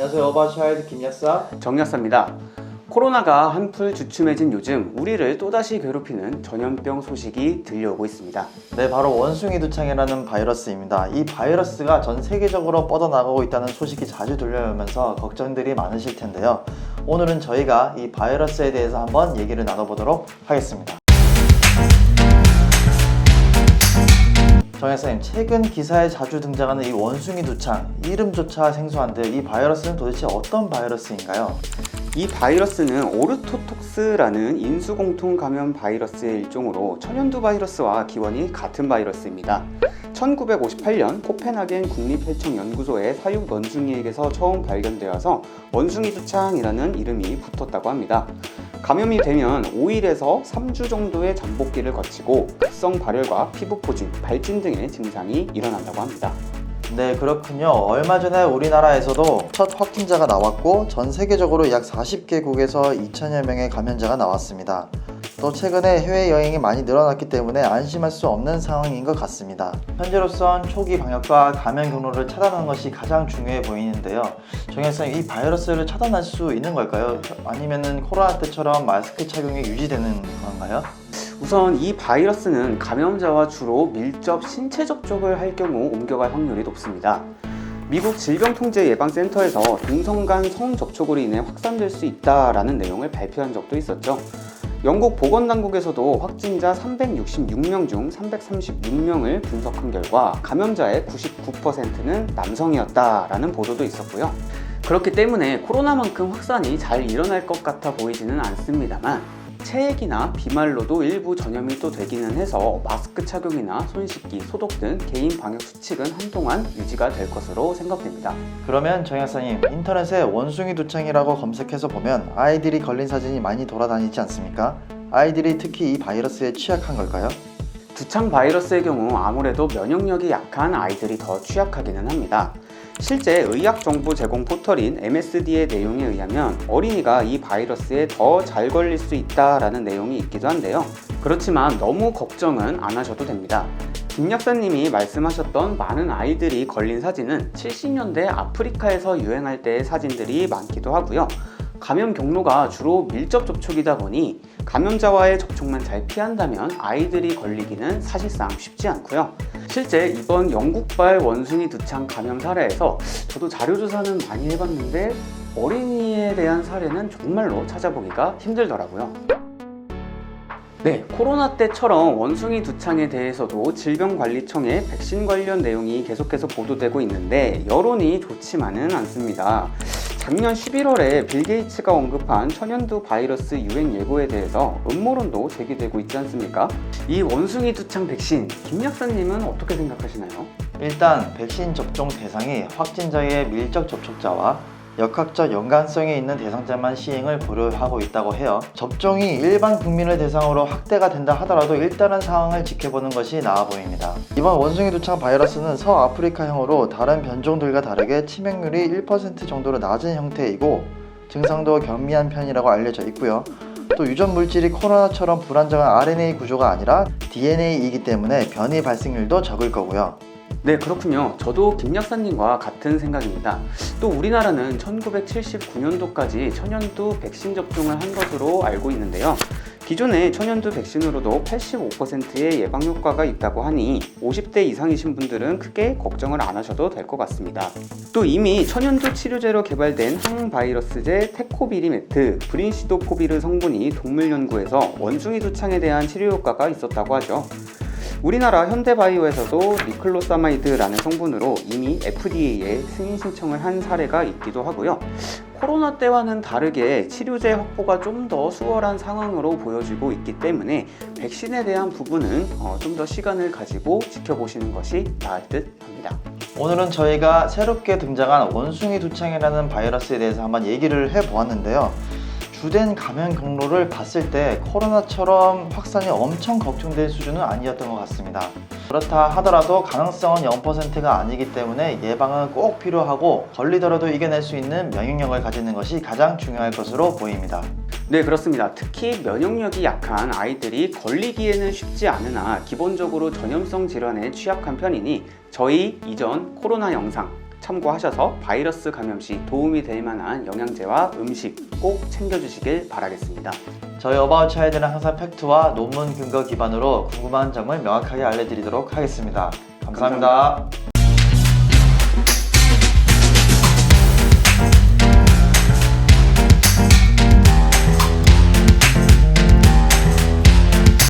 안녕하세요. 어바차일드 김약사. 정약사입니다. 코로나가 한풀 주춤해진 요즘 우리를 또다시 괴롭히는 전염병 소식이 들려오고 있습니다. 네, 바로 원숭이 두창이라는 바이러스입니다. 이 바이러스가 전 세계적으로 뻗어나가고 있다는 소식이 자주 들려오면서 걱정들이 많으실 텐데요. 오늘은 저희가 이 바이러스에 대해서 한번 얘기를 나눠보도록 하겠습니다. 정혜사님, 최근 기사에 자주 등장하는 이 원숭이 두창, 이름조차 생소한데 이 바이러스는 도대체 어떤 바이러스인가요? 이 바이러스는 오르토톡스라는 인수공통 감염 바이러스의 일종으로 천연두 바이러스와 기원이 같은 바이러스입니다. 1958년 코펜하겐 국립해청연구소의 사육 원숭이에게서 처음 발견되어서 원숭이 두창이라는 이름이 붙었다고 합니다. 감염이 되면 5일에서 3주 정도의 잠복기를 거치고 급성 발열과 피부 포진, 발진 등의 증상이 일어난다고 합니다. 네, 그렇군요. 얼마 전에 우리나라에서도 첫 확진자가 나왔고 전 세계적으로 약 40개국에서 2천여 명의 감염자가 나왔습니다. 또 최근에 해외 여행이 많이 늘어났기 때문에 안심할 수 없는 상황인 것 같습니다. 현재로선 초기 방역과 감염 경로를 차단하는 것이 가장 중요해 보이는데요. 정혜선 이 바이러스를 차단할 수 있는 걸까요? 아니면은 코로나 때처럼 마스크 착용이 유지되는 건가요? 우선 이 바이러스는 감염자와 주로 밀접 신체 접촉을 할 경우 옮겨갈 확률이 높습니다. 미국 질병통제예방센터에서 동성 간 성접촉으로 인해 확산될 수 있다라는 내용을 발표한 적도 있었죠. 영국 보건당국에서도 확진자 366명 중 336명을 분석한 결과 감염자의 99%는 남성이었다라는 보도도 있었고요. 그렇기 때문에 코로나만큼 확산이 잘 일어날 것 같아 보이지는 않습니다만 체액이나 비말로도 일부 전염이 또 되기는 해서 마스크 착용이나 손 씻기, 소독 등 개인 방역 수칙은 한동안 유지가 될 것으로 생각됩니다. 그러면 정약사님 인터넷에 원숭이 두창이라고 검색해서 보면 아이들이 걸린 사진이 많이 돌아다니지 않습니까? 아이들이 특히 이 바이러스에 취약한 걸까요? 두창 바이러스의 경우 아무래도 면역력이 약한 아이들이 더 취약하기는 합니다. 실제 의학 정보 제공 포털인 MSD의 내용에 의하면 어린이가 이 바이러스에 더 잘 걸릴 수 있다라는 내용이 있기도 한데요. 그렇지만 너무 걱정은 안 하셔도 됩니다. 김 약사님이 말씀하셨던 많은 아이들이 걸린 사진은 70년대 아프리카에서 유행할 때의 사진들이 많기도 하고요. 감염 경로가 주로 밀접 접촉이다 보니 감염자와의 접촉만 잘 피한다면 아이들이 걸리기는 사실상 쉽지 않고요. 실제 이번 영국발 원숭이 두창 감염 사례에서 저도 자료 조사는 많이 해봤는데 어린이에 대한 사례는 정말로 찾아보기가 힘들더라고요. 네, 코로나 때처럼 원숭이 두창에 대해서도 질병관리청의 백신 관련 내용이 계속해서 보도되고 있는데 여론이 좋지만은 않습니다. 작년 11월에 빌 게이츠가 언급한 천연두 바이러스 유행 예고에 대해서 음모론도 제기되고 있지 않습니까? 이 원숭이 두창 백신, 김 약사님은 어떻게 생각하시나요? 일단 백신 접종 대상이 확진자의 밀접 접촉자와 역학적 연관성이 있는 대상자만 시행을 고려하고 있다고 해요. 접종이 일반 국민을 대상으로 확대가 된다 하더라도 일단은 상황을 지켜보는 것이 나아 보입니다. 이번 원숭이 두창 바이러스는 서아프리카형으로 다른 변종들과 다르게 치명률이 1% 정도로 낮은 형태이고 증상도 경미한 편이라고 알려져 있고요. 또 유전 물질이 코로나처럼 불안정한 RNA 구조가 아니라 DNA이기 때문에 변이 발생률도 적을 거고요. 네, 그렇군요. 저도 김 약사님과 같은 생각입니다. 또 우리나라는 1979년도까지 천연두 백신 접종을 한 것으로 알고 있는데요. 기존의 천연두 백신으로도 85%의 예방 효과가 있다고 하니 50대 이상이신 분들은 크게 걱정을 안 하셔도 될 것 같습니다. 또 이미 천연두 치료제로 개발된 항바이러스제 테코비리메트, 브린시도코비르 성분이 동물 연구에서 원숭이 두창에 대한 치료 효과가 있었다고 하죠. 우리나라 현대바이오에서도 니클로사마이드라는 성분으로 이미 FDA에 승인 신청을 한 사례가 있기도 하고요. 코로나 때와는 다르게 치료제 확보가 좀 더 수월한 상황으로 보여지고 있기 때문에 백신에 대한 부분은 어, 좀더 시간을 가지고 지켜보시는 것이 나을 듯 합니다. 오늘은 저희가 새롭게 등장한 원숭이 두창이라는 바이러스에 대해서 한번 얘기를 해보았는데요. 주된 감염 경로를 봤을 때 코로나처럼 확산이 엄청 걱정될 수준은 아니었던 것 같습니다. 그렇다 하더라도 가능성은 0%가 아니기 때문에 예방은 꼭 필요하고 걸리더라도 이겨낼 수 있는 면역력을 가지는 것이 가장 중요할 것으로 보입니다. 네, 그렇습니다. 특히 면역력이 약한 아이들이 걸리기에는 쉽지 않으나 기본적으로 전염성 질환에 취약한 편이니 저희 이전 코로나 영상 참고하셔서 바이러스 감염 시 도움이 될 만한 영양제와 음식 꼭 챙겨주시길 바라겠습니다. 저희 어바웃 차일드는 항상 팩트와 논문 근거 기반으로 궁금한 점을 명확하게 알려드리도록 하겠습니다 감사합니다.